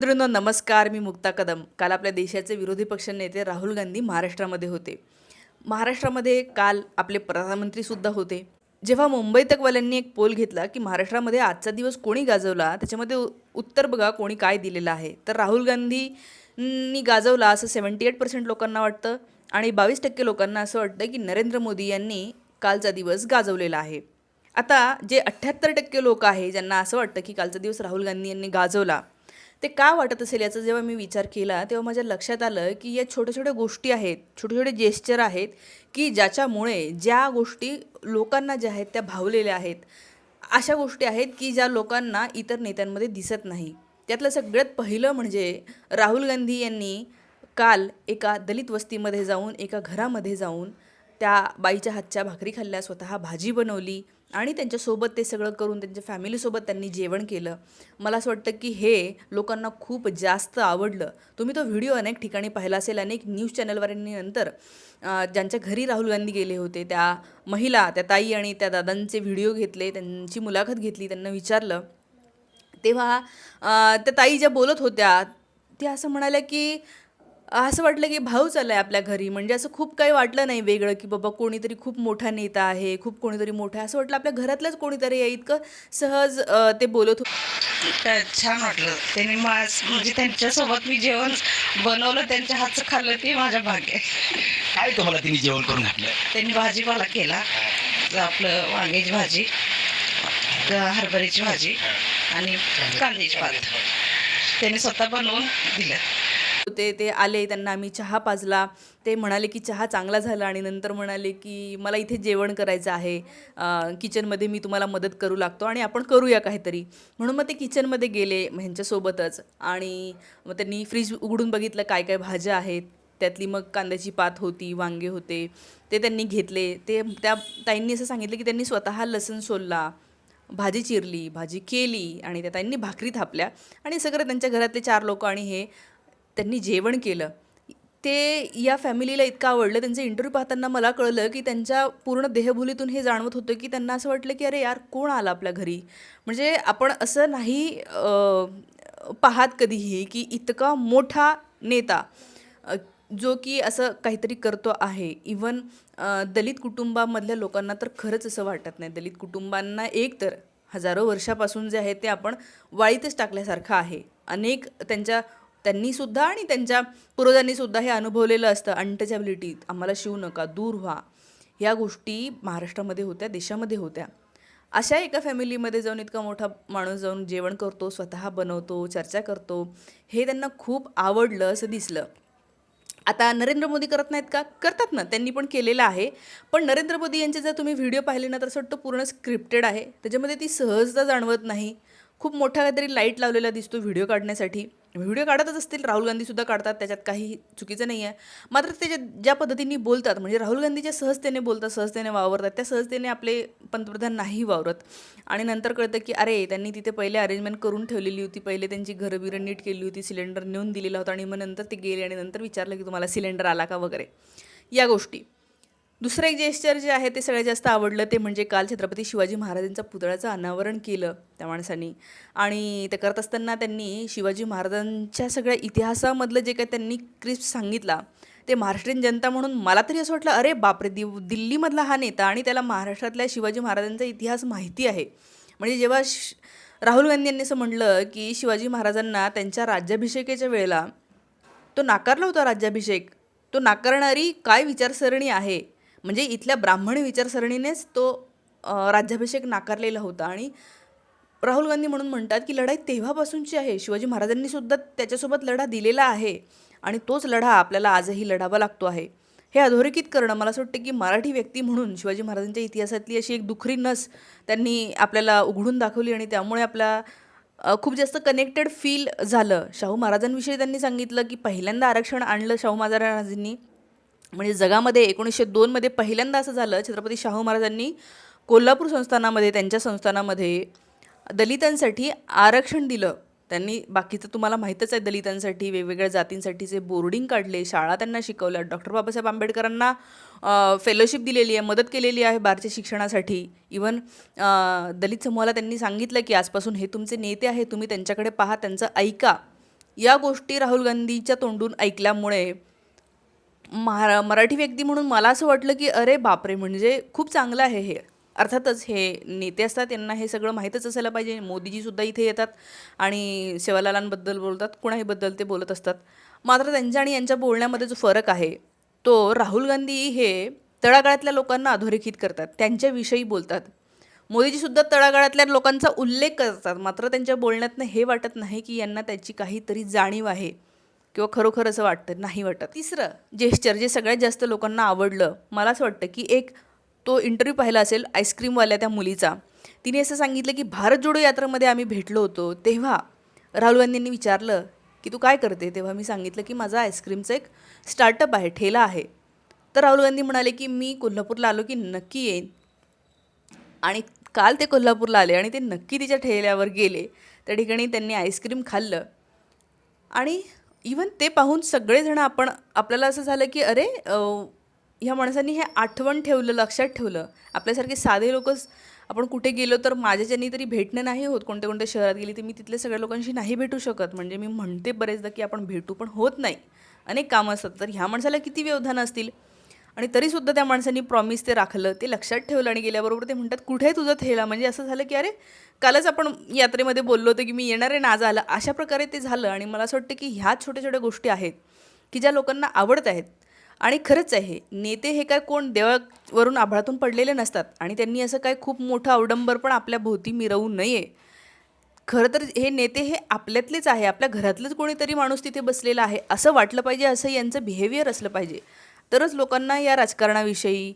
मित्रांनो नमस्कार मी मुक्ता कदम. काल आपल्या देशाचे विरोधी पक्ष नेते राहुल गांधी महाराष्ट्रामध्ये होते. महाराष्ट्रामध्ये काल आपले प्रधानमंत्रीसुद्धा होते. जेव्हा मुंबई तकवाल्यांनी एक पोल घेतला की महाराष्ट्रामध्ये आजचा दिवस कोणी गाजवला त्याच्यामध्ये उत्तर बघा कोणी काय दिलेलं आहे. तर राहुल गांधींनी गाजवला असं सेवन्टी एट पर्सेंट लोकांना वाटतं आणि बावीस टक्के लोकांना असं वाटतं की नरेंद्र मोदी यांनी कालचा दिवस गाजवलेला आहे. आता जे अठ्ठ्याहत्तर टक्के लोक आहे ज्यांना असं वाटतं की कालचा दिवस राहुल गांधी यांनी गाजवला ते का वाटत असेल याचा जेव्हा मी विचार केला तेव्हा माझ्या लक्षात आलं की या छोट्या छोट्या गोष्टी आहेत छोटे छोटे जेस्चर आहेत की ज्याच्यामुळे ज्या गोष्टी लोकांना ज्या आहेत त्या भावलेल्या आहेत अशा गोष्टी आहेत की ज्या लोकांना इतर नेत्यांमध्ये दिसत नाही. त्यातलं सगळ्यात पहिलं म्हणजे राहुल गांधी यांनी काल एका दलित वस्तीमध्ये जाऊन एका घरामध्ये जाऊन त्या बाईच्या हातच्या भाकरी खाल्ल्या स्वतः भाजी बनवली. आणि त्यांच्यासोबत ते सगळं करून त्यांच्या फॅमिलीसोबत त्यांनी जेवण केलं. मला असं वाटतं की हे लोकांना खूप जास्त आवडलं. तुम्ही तो व्हिडिओ अनेक ठिकाणी पाहिला असेल. अनेक न्यूज चॅनलवरांनी नंतर ज्यांच्या घरी राहुल गांधी गेले होते त्या महिला त्या ताई आणि त्या दादांचे व्हिडिओ घेतले त्यांची मुलाखत घेतली त्यांना विचारलं. तेव्हा त्या ताई ज्या बोलत होत्या त्या असं म्हणाल्या की असं वाटलं की भाऊच आलाय आपल्या घरी. म्हणजे असं खूप काही वाटलं नाही वेगळं की बाबा कोणीतरी खूप मोठा नेता आहे खूप कोणीतरी मोठा असं वाटलं आपल्या घरातलंच कोणीतरी आहे. इतकं सहज ते बोलत होते. छान वाटलं. त्यांनी म्हणजे त्यांच्यासोबत मी जेवण बनवलं त्यांच्या हातचं खाल्लं ते माझ्या भाग्य आहे. काय तुम्हाला तिने जेवण करून घातलं? त्यांनी भाजीपाला केला. आपलं वांग्याची भाजी हरभऱ्याची भाजी आणि कांद्याची पात त्यांनी स्वतः बनवून दिलं. होते ते आले त्यांना आम्ही चहा पाजला. ते म्हणाले की चहा चांगला झाला आणि नंतर म्हणाले की मला इथे जेवण करायचं आहे. किचनमध्ये मी तुम्हाला मदत करू लागतो आणि आपण करूया काहीतरी. म्हणून मग ते किचनमध्ये गेले ह्यांच्यासोबतच आणि मग त्यांनी फ्रीज उघडून बघितलं काय काय भाज्या आहेत. त्यातली मग कांद्याची पात होती वांगे होते. ते त्यांनी घेतले. ते त्या ताईंनी असं सांगितलं की त्यांनी स्वतः लसूण सोलला भाजी चिरली भाजी केली आणि त्या ताईंनी भाकरी थापल्या आणि सगळं त्यांच्या घरातले चार लोक आणि हे त्यांनी जेवण केलं. ते या फॅमिलीला इतकं आवडलं त्यांचे इंटरव्ह्यू पाहताना मला कळलं की त्यांच्या पूर्ण देहभुलीतून हे जाणवत होतं की त्यांना असं वाटलं की अरे यार कोण आला आपल्या घरी? म्हणजे आपण असं नाही पाहात पाहत कधीही की इतका मोठा नेता जो की असं काहीतरी करतो आहे. इवन दलित कुटुंबामधल्या लोकांना तर खरंच असं वाटत नाही. दलित कुटुंबांना एक तर हजारो वर्षापासून जे आहे ते आपण वाळीतच टाकल्यासारखं आहे. अनेक त्यांच्या त्यांनीसुद्धा आणि त्यांच्या पूर्वजांनीसुद्धा हे अनुभवलेलं असतं. अनटचॅबिलिटी आम्हाला शिवू नका दूर व्हा. ह्या गोष्टी महाराष्ट्रामध्ये होत्या देशामध्ये होत्या. अशा एका फॅमिलीमध्ये जाऊन इतका मोठा माणूस जाऊन जेवण करतो स्वतः बनवतो चर्चा करतो हे त्यांना खूप आवडलं असं दिसलं. आता नरेंद्र मोदी करत नाहीत का? करतात ना त्यांनी पण केलेलं आहे. पण नरेंद्र मोदी यांचे जर तुम्ही व्हिडिओ पाहिले ना तर असं वाटतं पूर्ण स्क्रिप्टेड आहे. त्याच्यामध्ये ती सहजता जाणवत नाही. खूप मोठा काहीतरी लाइट लावलेला दिसतो व्हिडिओ काढण्यासाठी. व्हिडिओ काढतच असतील राहुल गांधीसुद्धा काढतात त्याच्यात काही चुकीचं नाही आहे मात्र ते ज्या पद्धतीने बोलतात म्हणजे राहुल गांधीच्या सहजतेने बोलतात सहजतेने वावरतात त्या सहजतेने आपले पंतप्रधान नाही वावरत. आणि नंतर कळतं की अरे त्यांनी तिथे पहिले अरेंजमेंट करून ठेवलेली होती. पहिले त्यांची घरं बिरं नीट केली होती सिलेंडर नेऊन दिलेला होता आणि मग नंतर ते गेले आणि नंतर विचारलं की तुम्हाला सिलेंडर आला का वगैरे. या गोष्टी. दुसरं एक जेस्चर जे आहे ते सगळ्यात जास्त आवडलं ते म्हणजे काल छत्रपती शिवाजी महाराजांच्या पुतळ्याचं अनावरण केलं त्या माणसांनी. आणि ते करत असताना त्यांनी शिवाजी महाराजांच्या सगळ्या इतिहासामधलं जे काही त्यांनी क्रिस्प सांगितला ते महाराष्ट्रीयन जनता म्हणून मला तरी असं वाटलं अरे बापरे दिव दिल्लीमधला हा नेता आणि त्याला महाराष्ट्रातल्या शिवाजी महाराजांचा इतिहास माहिती आहे. म्हणजे जेव्हा श राहुल गांधी यांनी असं म्हटलं की शिवाजी महाराजांना त्यांच्या राज्याभिषेकाच्या वेळेला तो नाकारला होता राज्याभिषेक. तो नाकारणारी काय विचारसरणी आहे? म्हणजे इथल्या ब्राह्मण विचारसरणीनेच तो राज्याभिषेक नाकारलेला होता. आणि राहुल गांधी म्हणून म्हणतात की लढाई तेव्हापासूनची आहे. शिवाजी महाराजांनी सुद्धा त्याच्यासोबत लढा दिलेला आहे आणि तोच लढा आपल्याला आजही लढावा लागतो आहे. हे अधोरेखित करणं मला असं वाटतं की मराठी व्यक्ती म्हणून शिवाजी महाराजांच्या इतिहासातली अशी एक दुखरी नस त्यांनी आपल्याला उघडून दाखवली आणि त्यामुळे आपला खूप जास्त कनेक्टेड फील झालं. शाहू महाराजांविषयी त्यांनी सांगितलं की पहिल्यांदा आरक्षण आणलं शाहू महाराजांनी. म्हणजे जगामध्ये एकोणीसशे दोनमध्ये पहिल्यांदा असं झालं छत्रपती शाहू महाराजांनी कोल्हापूर संस्थानामध्ये त्यांच्या संस्थानामध्ये दलितांसाठी आरक्षण दिलं. त्यांनी बाकीचं तुम्हाला माहीतच आहे दलितांसाठी वेगवेगळ्या जातींसाठीचे बोर्डिंग काढले शाळा त्यांना शिकवल्या डॉक्टर बाबासाहेब आंबेडकरांना फेलोशिप दिलेली आहे मदत केलेली आहे बारच्या शिक्षणासाठी. इवन दलित समूहाला त्यांनी सांगितलं की आजपासून हे तुमचे नेते आहे तुम्ही त्यांच्याकडे पहा त्यांचं ऐका. या गोष्टी राहुल गांधीच्या तोंडून ऐकल्यामुळे महारा मराठी व्यक्ती म्हणून मला असं वाटलं की अरे बापरे म्हणजे खूप चांगलं आहे हे. अर्थातच हे नेते असतात त्यांना हे सगळं माहीतच असायला पाहिजे. मोदीजीसुद्धा इथे येतात आणि सेवालालांबद्दल बोलतात कुणाहीबद्दल ते बोलत असतात. मात्र त्यांच्या आणि यांच्या बोलण्यामध्ये जो फरक आहे तो राहुल गांधी हे तळागाळातल्या लोकांना अधोरेखित करतात त्यांच्याविषयी बोलतात. मोदीजीसुद्धा तळागाळातल्या लोकांचा उल्लेख करतात मात्र त्यांच्या बोलण्यातनं हे वाटत नाही की यांना त्याची काहीतरी जाणीव आहे. किंवा खरोखर असं वाटतं नाही वाटत. तिसरं जेस्चर जे सगळ्यात जास्त लोकांना आवडलं मला असं वाटतं की एक तो इंटरव्ह्यू पाहिला असेल आईस्क्रीमवाल्या त्या मुलीचा. तिने असं सांगितलं की भारत जोडो यात्रेमध्ये आम्ही भेटलो होतो तेव्हा राहुल गांधींनी विचारलं की तू काय करते? तेव्हा मी सांगितलं की माझा आईस्क्रीमचं एक स्टार्टअप आहे ठेला आहे. तर राहुल गांधी म्हणाले की मी कोल्हापूरला आलो की नक्की येईन. आणि काल ते कोल्हापूरला आले आणि ते नक्की तिच्या ठेल्यावर गेले. त्या ठिकाणी त्यांनी आईस्क्रीम खाल्लं. आणि इवन ते पाहून सगळेजण आपण आपल्याला असं झालं की अरे ह्या माणसांनी हे आठवण ठेवलं लक्षात ठेवलं. आपल्यासारखे साधे लोकच आपण कुठे गेलो तर माझ्याच्यानी तरी भेटणं नाही होत. कोणत्या कोणत्या शहरात गेली तर मी तिथल्या सगळ्या लोकांशी नाही भेटू शकत. म्हणजे मी म्हणते बरेचदा की आपण भेटू पण होत नाही. अनेक कामं असतात. तर ह्या माणसाला किती व्यवधानं असतील? आणि तरीसुद्धा त्या माणसांनी प्रॉमिस ते राखलं. ते लक्षात ठेवलं आणि गेल्याबरोबर ते म्हणतात कुठे तुझं थेला? म्हणजे असं झालं की अरे कालच आपण यात्रेमध्ये बोललो होतो की मी येणार आहे ना आज आलं अशा प्रकारे ते झालं आणि मला असं वाटतं की ह्या छोट्या छोट्या गोष्टी आहेत की ज्या लोकांना आवडत आहेत. आणि खरंच आहे नेते हे काय कोण? देवावरून आभाळातून पडलेले नसतात आणि त्यांनी असं काय खूप मोठं अवडंबर पण आपल्या भोवती मिरवू नये. खरं तर हे नेते हे आपल्यातलेच आहे आपल्या घरातलंच कोणीतरी माणूस तिथे बसलेला आहे असं वाटलं पाहिजे असं यांचं बिहेवियर असलं पाहिजे. तरच लोकांना या राजकारणाविषयी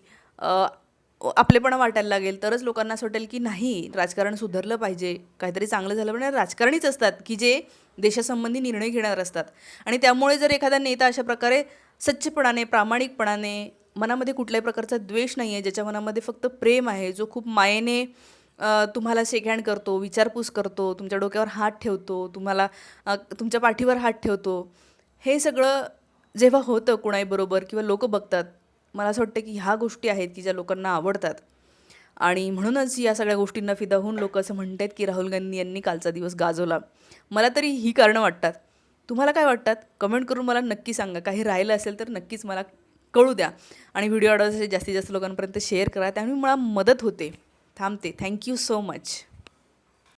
आपलेपणा वाटायला लागेल. तरच लोकांना असं वाटेल की नाही राजकारण सुधारलं पाहिजे. काहीतरी चांगलं झालं पण राजकारणीच असतात की जे देशासंबंधी निर्णय घेणार असतात. आणि त्यामुळे जर एखादा नेता अशा प्रकारे सच्चपणाने प्रामाणिकपणाने मनामध्ये कुठल्याही प्रकारचा द्वेष नाही आहे ज्याच्या मनामध्ये फक्त प्रेम आहे जो खूप मायेने तुम्हाला शेकहँड करतो विचारपूस करतो तुमच्या डोक्यावर हात ठेवतो तुम्हाला तुमच्या पाठीवर हात ठेवतो हे सगळं जेव्हा होतं कुणाबरोबर किंवा लोक बघतात मला असं वाटतं की ह्या गोष्टी आहेत की ज्या लोकांना आवडतात. आणि म्हणूनच या सगळ्या गोष्टींना फिदा होऊन लोक असं म्हणतात की राहुल गांधी यांनी कालचा दिवस गाजवला. मला तरी ही कारणं वाटतात. तुम्हाला काय वाटतात? कमेंट करून मला नक्की सांगा. काही राहिलं असेल तर नक्कीच मला कळू द्या. आणि व्हिडिओ आवडत असेल जास्तीत जास्त लोकांपर्यंत शेअर करा. त्यामुळे मला मदत होते. थांबते. Thank you so much.